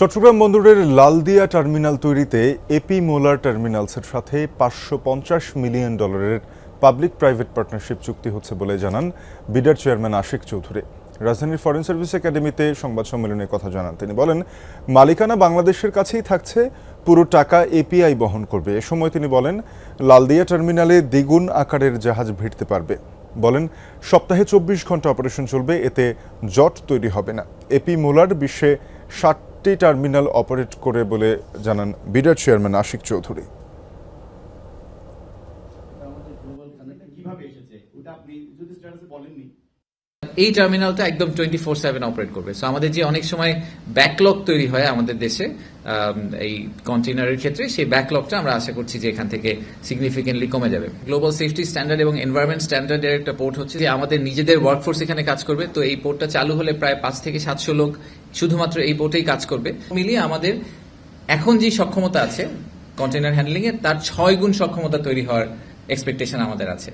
চট্টগ্রাম বন্দরের লালদিয়া টার্মিনাল তৈরিতে AP Moller টার্মিনালসের সাথে পাঁচশো পঞ্চাশ মিলিয়ন ডলারের পাবলিক প্রাইভেট পার্টনারশিপ চুক্তি হচ্ছে বলে জানান বিডার চেয়ারম্যান আশিক চৌধুরী। রাজধানীর ফরেন সার্ভিস একাডেমিতে সংবাদ সম্মেলনে কথা জানান। তিনি বলেন, মালিকানা বাংলাদেশের কাছেই থাকছে, পুরো টাকা এপিআই বহন করবে। এ সময় তিনি বলেন, লালদিয়া টার্মিনালে দ্বিগুণ আকারের জাহাজ ভিড়তে পারবে। বলেন, সপ্তাহে চব্বিশ ঘণ্টা অপারেশন চলবে, এতে জট তৈরি হবে না। এপি মোলার বিশ্বে ষাটটি টার্মিনাল অপারেট করে বলে জানান বিডার চেয়ারম্যান আশিক চৌধুরী। আপনি যদি স্ট্যাটাসে বলেননি। এই টার্মিনালটা একদম টোয়েন্টি ফোর সেভেন অপারেট করবে। সো আমাদের যে অনেক সময় ব্যাকলগ তৈরি হয় আমাদের দেশে এই কন্টেনারের ক্ষেত্রে, সেই ব্যাকলগটা আমরা আশা করছি যে এখান থেকে সিগনিফিকেন্টলি কমে যাবে। গ্লোবাল সেফটি স্ট্যান্ডার্ড এবং এনভায়রনমেন্ট স্ট্যান্ডার্ডের একটা পোর্ট হচ্ছে যে আমাদের নিজেদের ওয়ার্কফোর্স এখানে কাজ করবে। তো, এই পোর্টটা চালু হলে প্রায় পাঁচ থেকে সাতশো লোক শুধুমাত্র এই পোর্টেই কাজ করবে। মিলিয়ে আমাদের এখন যে সক্ষমতা আছে কন্টেনার হ্যান্ডলিং এর তার ছয় গুণ সক্ষমতা তৈরি হওয়ার এক্সপেকটেশন আমাদের আছে।